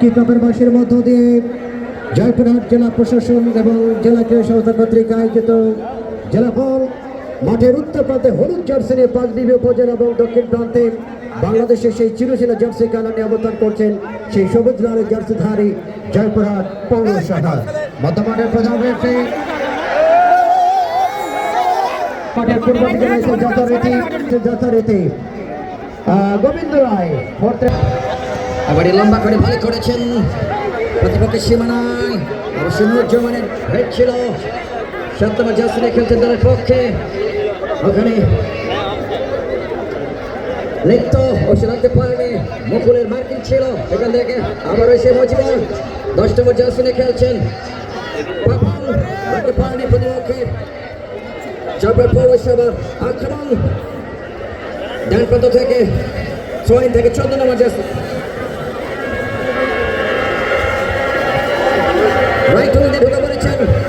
কিকপের মাসের মধ্য দিয়ে জয়পুরহাট জেলা প্রশাসন এবং জেলা ক্রীড়া সংস্থা কর্তৃক আয়োজিত জেলা বল মাঠের উত্তর প্রান্তে হলুদ জার্সি নিয়ে পাঁচ বিবি উপজেলা এবং দক্ষিণ প্রান্তে বাংলাদেশের সেই চিরশিলা জার্সি খেলা নিয়ে অবস্থান করছেন সেই সবুজ লালের জার্সিধারী জয়পুরহাট পৌরসভা। মধ্যমাঠের প্রধান পূর্ব যথারীতি যথারীতি গোবিন্দ রায়। আবার লম্বা করে ভালো করেছেন। প্রতিপক্ষের সীমানায় অবশ্য নুরুজ্জামানের হেড ছিল। সপ্তম জাসিনে খেলছেন দলের পক্ষে। ওখানে লিপ্ত অবশ্য রাখতে পারেনি। মুকুলের মার্কিং ছিল। এখান থেকে আবার এসে মজিবর দশতম জাসিনে খেলছেন। পাপন রাখতে পারেনি প্রতিপক্ষের চাপের পৌরসভার আক্রমণ। ডান প্রান্ত থেকে ছয় থেকে চোদ্দ নম্বর জাসিন রাইট উইংয়ে ঢুকে পড়েছেন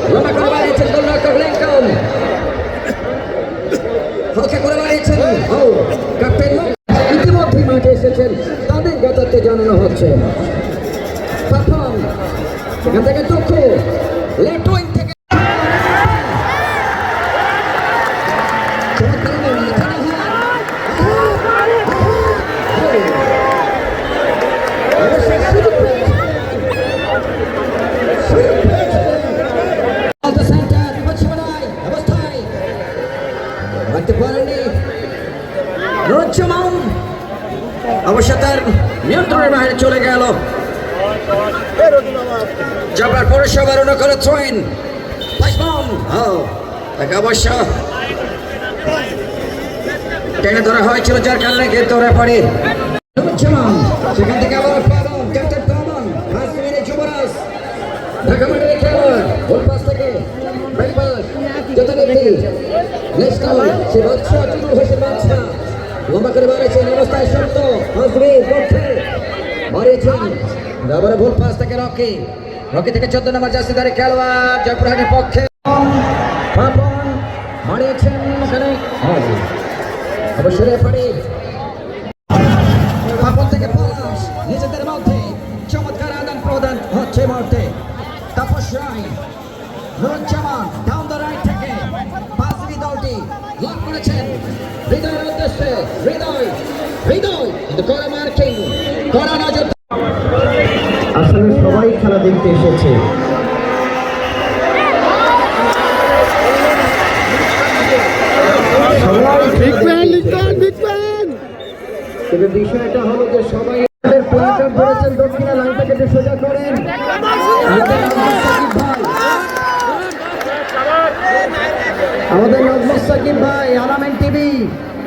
Lembra quando vai throw in পাঁচবম তাকে অবশ্য টেনে ধরা হয়েছিল যার কারণে কিন্তু রেফারি সেখান থেকে আবার গোল পাস থেকে রকি। রকি থেকে চোদ্দ নম্বর জার্সিদারি খেলোয়াড় জয়পুরহাটের পক্ষে। নিজেদের মধ্যে চমৎকার আদান প্রদান হচ্ছে মুহূর্তে। Tapas Roy Nuruzzaman down the right থেকে পাসি দলটি লক করেছেন। হৃদয়ের উদ্দেশ্যে, হৃদয় হৃদয়, কিন্তু কড়া মার্কিং কড়া নজর দেখতে এসেছে। কিন্তু বিষয়টা হলো যে সবাই দক্ষিণা সোজা করেন। আমাদের সাকিব ভাই আরামেন টিভি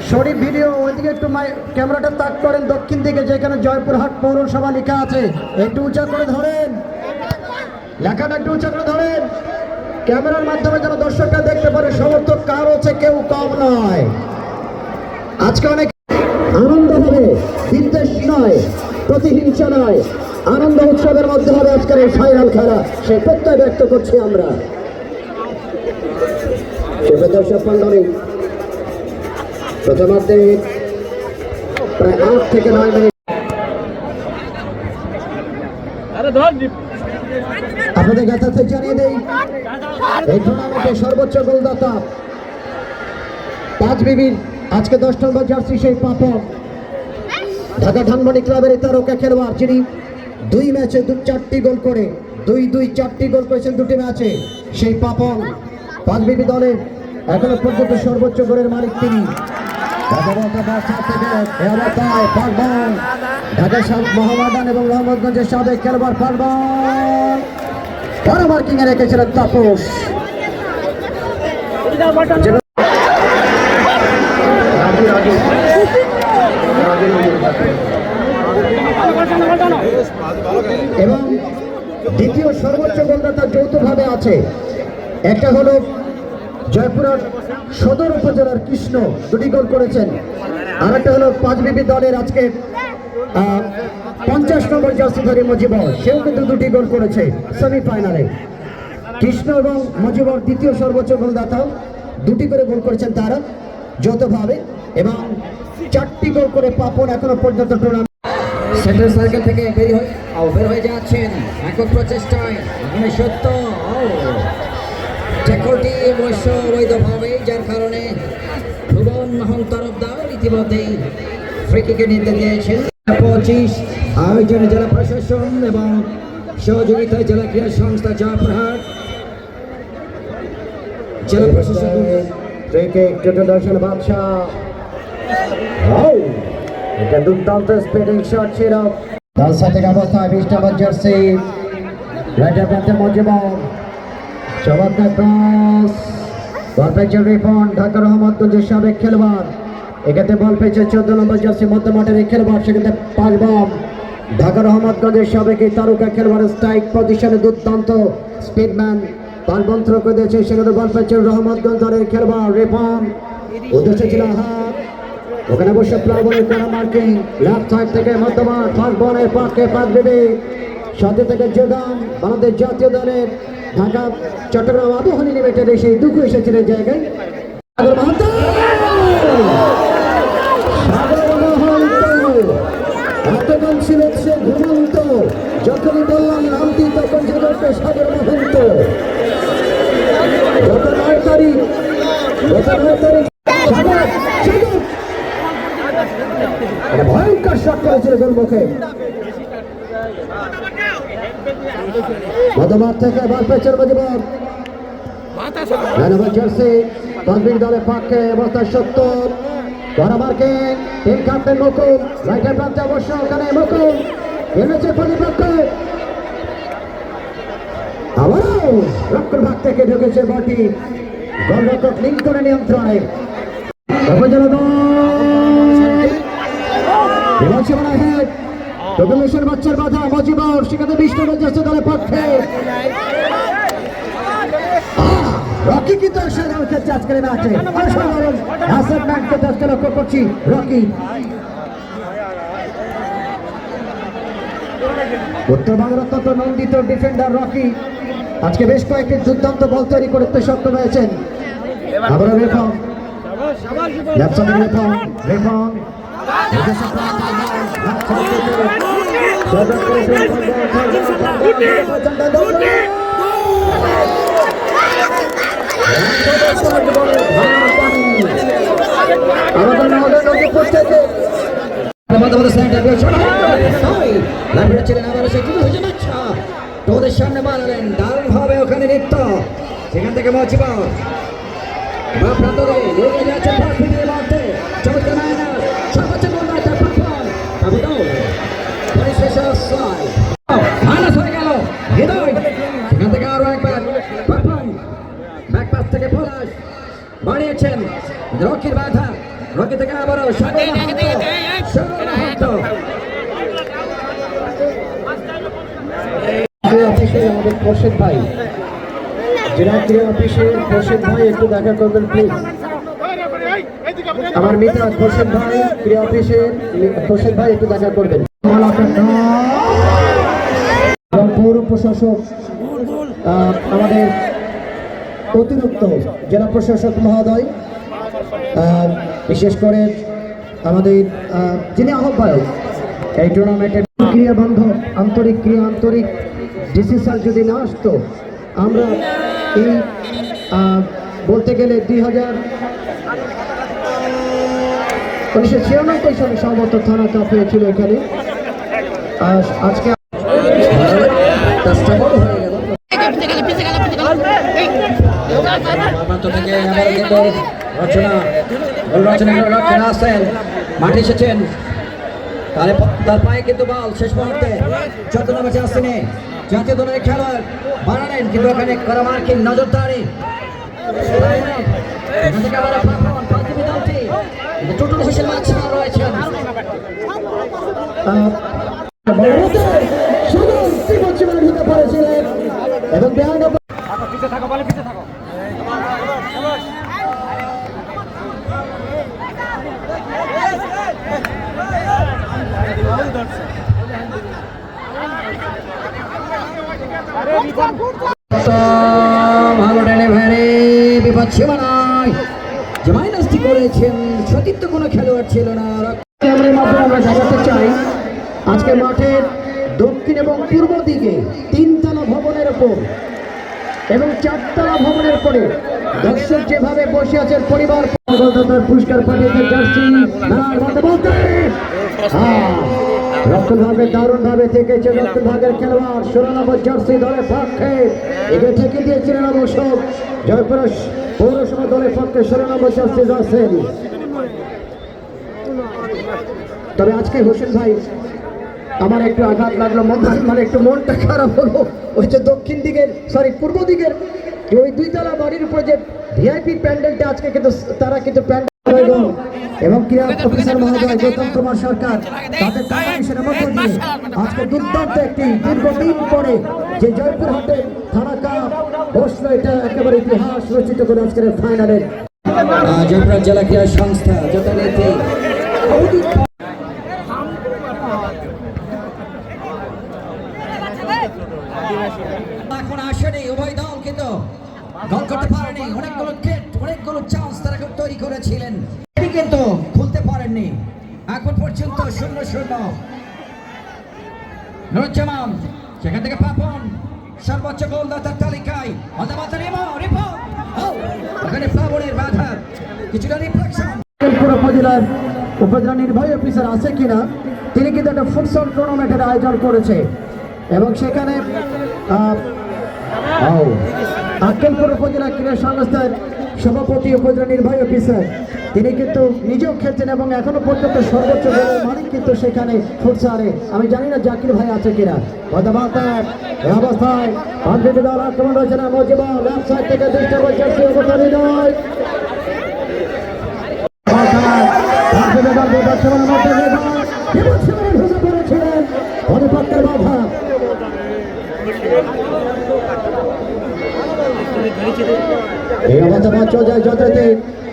শরীফ ভিডিও ওইদিকে একটু মাই- ক্যামেরাটা তাক করেন দক্ষিণ দিকে যেখানে জয়পুরহাট পৌরসভা লেখা আছে। একটু উঁচা করে ধরেন। লেখাটা একটু উঁচা করে ধরেন। ক্যামেরার মাধ্যমে যেন দর্শকরা দেখতে পারে, সমর্থক কার হচ্ছে কেউ কম নয়। আজকে অনেক আনন্দ হবে, বিদ্বেষ নয়, প্রতিহিংসা নয়। আনন্দ উৎসবের মধ্যে হবে আজকের এই ফাইনাল খেলা, সেই প্রত্যয় ব্যক্ত করছি আমরা। দর্শক মন্ডলী প্রথমার্ধে প্রায় আট থেকে নয় মিনিট। আপনাদের কাছে জানিয়ে দেই, এই টুর্নামেন্টে সর্বোচ্চ গোলদাতা পাঁচ বিবির আজকে দশ নম্বর জার্সি সেই পাপন। ঢাকা ধানমন্ডি ক্লাবের তারকা খেলোয়াড়, যিনি দুই ম্যাচে দু চারটি গোল করে, দুই দুই, চারটি গোল করেছেন দুটি ম্যাচে, সেই পাপন। পাঁচ বিবি দলের এখনও পর্যন্ত সর্বোচ্চ গোলের মালিক তিনি। ঢাকা মোহামেডান এবং রহমতগঞ্জের সাবেক খেলোয়াড় পারবান এ রেখেছিলেন তাপস এবং দ্বিতীয় সর্বোচ্চ গোলদাতা যৌথভাবে আছে। একটা হলো জয়পুরহাট সদর উপজেলার কৃষ্ণ দুটি গোল করেছেন। আর একটা হলো পাঁচবিবি দলের আজকে পঞ্চাশ নম্বর জার্সিধারী মজিবর। সেও কিন্তু দুটি গোল করেছে সেমিফাইনালে। কৃষ্ণ এবং মজিবর দ্বিতীয় সর্বোচ্চ গোলদাতা। দুটি করে গোল করেছেন তারা, যৌথভাবে। এবং চারটি গোল করে পাপন এখনও পর্যন্ত টুর্নামেন্ট সেন্ট্রাল সার্কেল থেকে বের হয়ে বের হয়ে যাচ্ছেন। একক প্রচেষ্টায় এখানে সত্য ট্যাকলটি অবশ্য অবৈধভাবে, যার কারণে ভুবন মোহন তরফদার ইতিমধ্যেই ফ্রিকিকে নিতে দিয়েছেন পঁচিশ, আয়োজনে জেলা প্রশাসন এবং সহযোগিতায় জেলা ক্রীড়া সংস্থা জয়পুরহাট জেলা প্রশাসন দর্শন বাদশাহ। এটা দুর্দান্ত স্পিডিং শট ছিল। সাইড থেকে অবস্থায় বিশ রাইটার প্রান্তে চমৎকার ক্রস। বল পেয়েছে রিফন ঢাকা রহমতগঞ্জের খেলোয়াড়। এক্ষেত্রে বল পেয়েছে চোদ্দ নম্বর জার্সি মধ্য খেলোয়াড় সেক্ষেত্রে পাঁচ বম ঢাকা রহমতগঞ্জের সাবেক এই তারকা খেলোয়াড় স্ট্রাইক পজিশনে দুর্দান্ত স্পিডম্যান বল বন্ধ করে দিয়েছে। সেখানে বল ওখানে বসে প্লাবনের করা মার্কিং পাকে পাক দেবে সাথে থেকে যোগান বাংলাদেশ জাতীয় দলের ঢাকা চট্টগ্রাম আবহাওয়া লিমিটেড এসে দুঃখ এসেছিলেন জায়গায়। মধ্যমাঠ থেকে বল মজিবর নম্বর জার্সি তনবির দলের পক্ষে অবস্থা সত্তর। বরাবরকে টিম ক্যাপ্টেন মুকুল রাইটের প্রান্তে অবশ্য ওখানে মুকুল। এনেছে প্রতিপক্ষে। আবারও রক্ষণ ভাগ থেকে ঢুকেছে বলটি গোলরক্ষক লিঙ্কনের নিয়ন্ত্রণে। উপজেলা দল। হেড প্রথমেশ্বর বাচ্চার বাধা মজিবর সেখানে নম্বর যাচ্ছে দলের পক্ষে রকি ডিফেন্ডার রকি আজকে বেশ কয়েকটি দুর্দান্ত বল তৈরি করতে সক্ষম হয়েছেন আবারও রেফন লেফট রেফন ছিলেন আবার সে কিন্তু হয়েছে বাচ্চা তোদের সামনে বানালেন দারুণ হবে ওখানে নৃত্য সেখান থেকে মচিবা বা প্রান্ত দিয়ে যাচ্ছে ফার্স্ট মিনিটের চমৎকার অফিসে ভাই, একটু দেখা করবেন আমার মিত্র খোরশেদ ভাই ক্রীড়া অফিসের খোরশেদ ভাই, একটু দেখা করবেন। পৌর প্রশাসক আমাদের অতিরিক্ত জেলা প্রশাসক মহোদয় বিশেষ করে আমাদের যিনি আহ্বায়ক, এই টুর্নামেন্টের ক্রিয়া বান্ধব আন্তরিক ক্রিয়া, আন্তরিক ডিসিশন যদি না আসতো, আমরা বলতে গেলে দুই হাজার উনিশশো ছিয়ানব্বই সালে সম্ভবত থানা কাপ হয়েছিল এখানে। আজকে মাঠে এসেছেন। তার পায়ে কিন্তু বল, শেষ মুহূর্তে। নম্বর আসেনি। জাতীয় দলের খেলোয়াড় বানালেন কিন্তু ওখানে করা মার্কিং নজরদারি। টোটাল হোসেন মাছ রয়েছেন ভালো ডেলিভারি কোনো খেলোয়াড় ছিল না। চাই, আজকে মাঠের দক্ষিণ এবং পূর্ব দিকে তিনতলা ভবনের ওপর, এবং চারতলা ভবনের পরে দর্শক যেভাবে বসে আছেন পরিবার গোলদাতার পুরস্কার পাঠিয়েছে দারুণ থেকেছে রক্ষণ ভাগের খেলোয়াড় ষোলো নম্বর জার্সি দলের পক্ষে। এগিয়ে থেকে দিয়েছিলেন অবশ্য জয়পুর পৌরসভা দলের পক্ষে ষোলো নম্বর জার্সি তবে আজকে হোসেন ভাই আমার একটু আঘাত লাগল মন মানে একটু মনটা খারাপ হলো। ওই যে দক্ষিণ দিকের সরি পূর্ব দিকের ওই দুইতলা বাড়ির উপরে যে ভিআইপি প্যান্ডেলটা আজকে কিন্তু তারা কিন্তু প্যান্ডেল এবং ক্রীড়া অফিসার মহোদয় গৌতম কুমার সরকার তাদের কমিশনের মধ্য দিয়ে আজকে দুর্দান্ত একটি দীর্ঘদিন পরে যে জয়পুর হাটে থানা কাপ বসল এটা একেবারে ইতিহাস রচিত করে আজকের ফাইনালের জয়পুর জেলা ক্রীড়া সংস্থা যথারীতি। নুরুজ্জামান সেখান থেকে পাপন সর্বোচ্চ গোলদাতার তালিকায় অদামাতা রিমো রিপো ও, ওখানে পাবনের বাধা কিছুটা রিফ্লেকশন উপজেলার উপজেলা নির্বাহী অফিসার আছে কিনা তিনি কিন্তু একটা ফুটসল টুর্নামেন্টের আয়োজন করেছে। এবং সেখানে আক্কেলপুর উপজেলা ক্রীড়া সংস্থার সভাপতি উপজেলা নির্বাহী অফিসার তিনি কিন্তু নিজেও খেলছেন এবং এখনও পর্যন্ত সর্বোচ্চ মালিক কিন্তু সেখানে ফুটসালে আমি জানি না জাকির ভাই আছে কিনা। এই অবস্থায় বাঁচা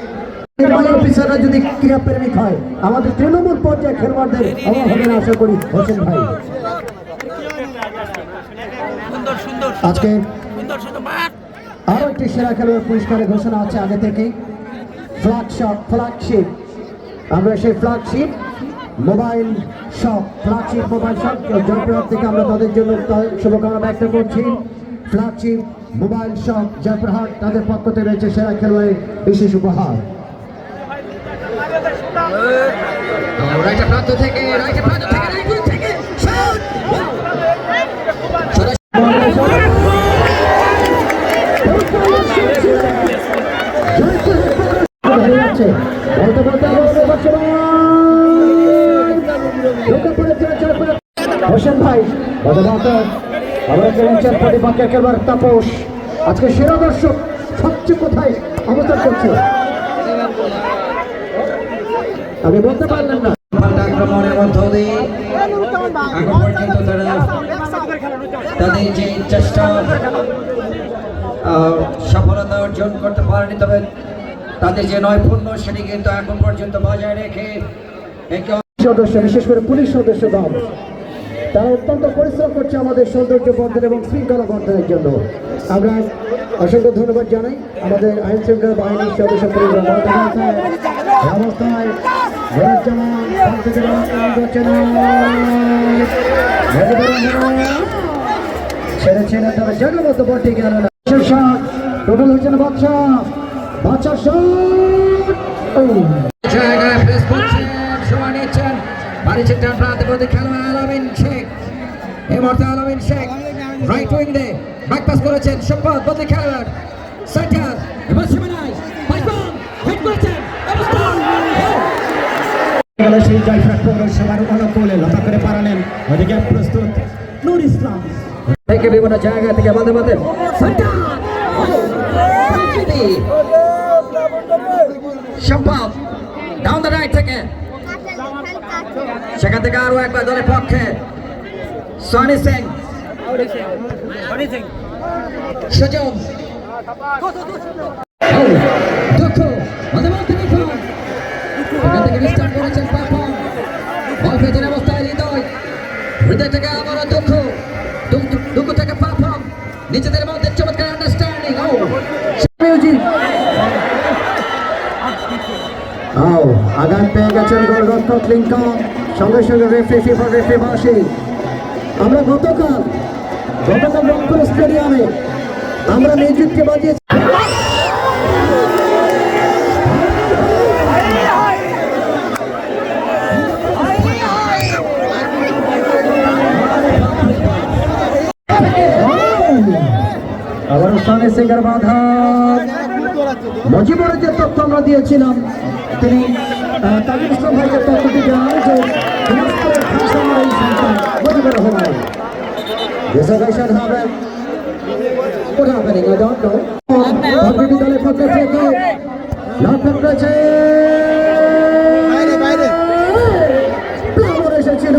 অফিসাররা যদি ক্রীড়া প্রেমিক হয় আমাদের তৃণমূল পর্যায়ে খেলোয়াড়দের অভাব হবে না আশা করি হোসেন ভাই। আজকে আরও একটি সেরা খেলোয়াড় পুরস্কারের ঘোষণা আছে আগে থেকেই। ফ্ল্যাগশপ ফ্ল্যাগশিপ আমরা সেই flagship mobile shop flagship mobile shop Joypurhat থেকে আমরা তাদের জন্য শুভকামনা ব্যক্ত করছি। ফ্ল্যাগশিপ মোবাইল শপ জয়পুরহাট তাদের পক্ষ থেকে রয়েছে সেরা খেলোয়াড়ের বিশেষ উপহার। প্রতিপক্ষের তাপস। আজকে সেরা দর্শক সবচেয়ে কোথায় অবস্থান করছে? আমি বলতে পারলেন না। আক্রমণের মধ্য দিয়ে এখন পর্যন্ত তারা তাদের যে চেষ্টা সফলতা অর্জন করতে পারেনি তবে তাদের যে নৈপুণ্য সেটি কিন্তু এখন পর্যন্ত বজায় রেখে একে সদস্য বিশেষ করে পুলিশ সদস্য দল তারা অত্যন্ত পরিশ্রম করছে আমাদের সৌন্দর্য বর্ধন এবং শৃঙ্খলা বর্ধনের জন্য। আমরা অসংখ্য ধন্যবাদ জানাই। আমাদের আইন শৃঙ্খলা বাহিনীর সদস্য পরিবার অবস্থায় রহমান, ছেড়ে ছেড়ে তবে জগমত বটে গেল টোটাল হচ্ছেন বাচ্চা বাচ্চা জায়গায় প্রেস করছেন সময় নিচ্ছেন। বাড়িছে টান প্রান্তে প্রতি খেলোয়াড় আলামিন সম্পদ প্রতি খেলোয়াড়। সেন্টার সীমানায় পাইপন হেড করেছেন অবস্থান গেল সেই জয়ফ্রাট পৌরসভার অনুকূলে লতা করে পারালেন ওদিকে প্রস্তুত নূর ইসলাম। থেকে বিভিন্ন জায়গা থেকে মাঝে সেন্টার সম্ভব। ডাউন দ্য রাইট থেকে। সেখান থেকে আরও একবার দলের পক্ষে। সনি সিং সুযোগ। রিস্টার্ট করেছেন পাপন বল অবস্থায় হৃদয়। হৃদয় থেকে আবারও দুঃখ- দুঃখ থেকে পাপন নিজেদের মধ্যে চমৎকার আন্ডারস্ট্যান্ডিং ও মিউজিক আও আগাম পেয়ে গেছেন গোলরক্ষক লিঙ্কন। সঙ্গে সঙ্গে রেফরি ফিফা রেফরি বাসি। আমরা গতকাল গতকাল রংপুর স্টেডিয়ামে আমরা মিউজিককে বাজিয়েছি। সামনে সিঙ্গার বাধা মজিবরের যে তথ্য আমরা দিয়েছিলাম তিনি তাজুল ইসলাম ভাই যে তথ্যটি জানান যে মজিবুর রহমান রিজার্ভেশন হবে What happening? I don't know বাইরে, বাইরে। প্লাবর এসেছিল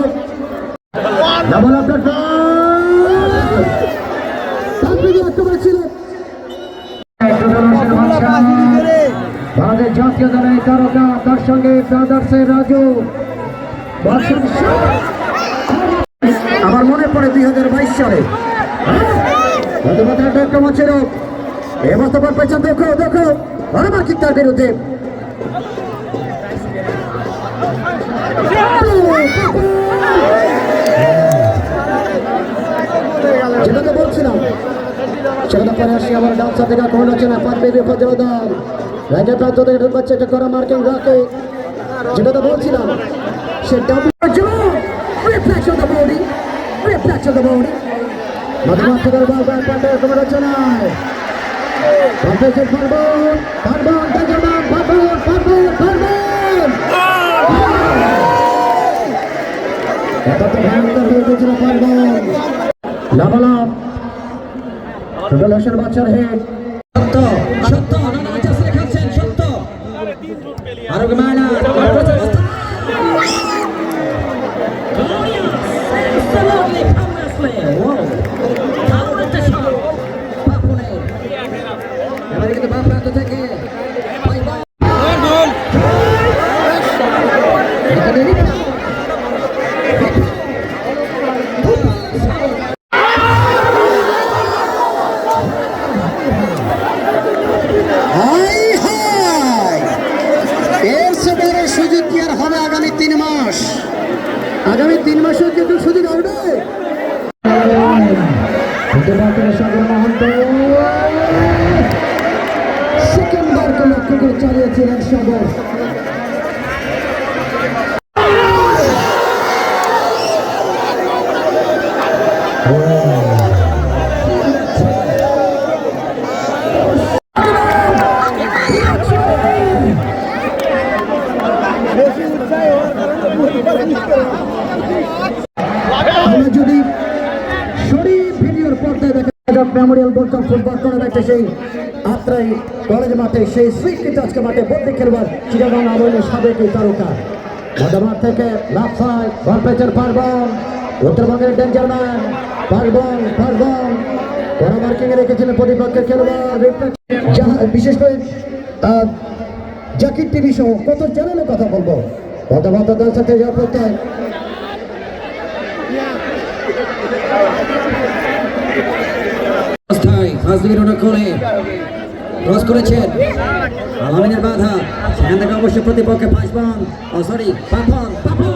ডাবল আপনার তাকবির আক্রমণ ছিল ভারতের জাতীয় দলের তারকা তার সঙ্গে ব্রাদার্সের রাজু। আমার মনে পড়ে দুই হাজার বাইশ সালে। গতমাত্র একটা আক্রমণ ছিল এ মোস্তফার পেছন দেখো দেখো। আবার কি তার বিরুদ্ধে। যেটাকে বলছিলাম সেখানে পরে আসি আমার ডান্সার থেকে কোন হচ্ছে না পাঁচ বেবি রাইটের প্রান্ত থেকে ঢুকাচ্ছে একটা করা মার্কিং রাখে যেটা তো বলছিলাম সে double reflex of the body reflex of the body মধুমাস থেকে বল ব্যাট পান্ডে কোনো রচনায়। এটা তো ভয়ঙ্কর হয়ে গেছিল লাভালাভ টোটাল বাচ্চার হেড করে চালিয়েছিলেন মাঠে, সেই সুইট আজকে মাঠে বদলি খেলবার চিরাগাং আমলের সাবেক এই তারকা। মধ্যমাঠ থেকে লাফায় পারবন, উত্তরবঙ্গের ডেঞ্জার ম্যান পারবন পারবন। বড় মার্কিং এ রেখেছিলেন প্রতিপক্ষের খেলোয়াড় বিশেষ করে জাকির টিভি সহ কত চ্যানেলে কথা বলব। মধ্যমাঠ দল সাথে যাওয়ার প্রত্যয় ওটা করে ক্রস করেছেন। আলামিনের বাধা। সেখান থেকে অবশ্য প্রতিপক্ষে পাঁচবান ও সরি পাপন পাপন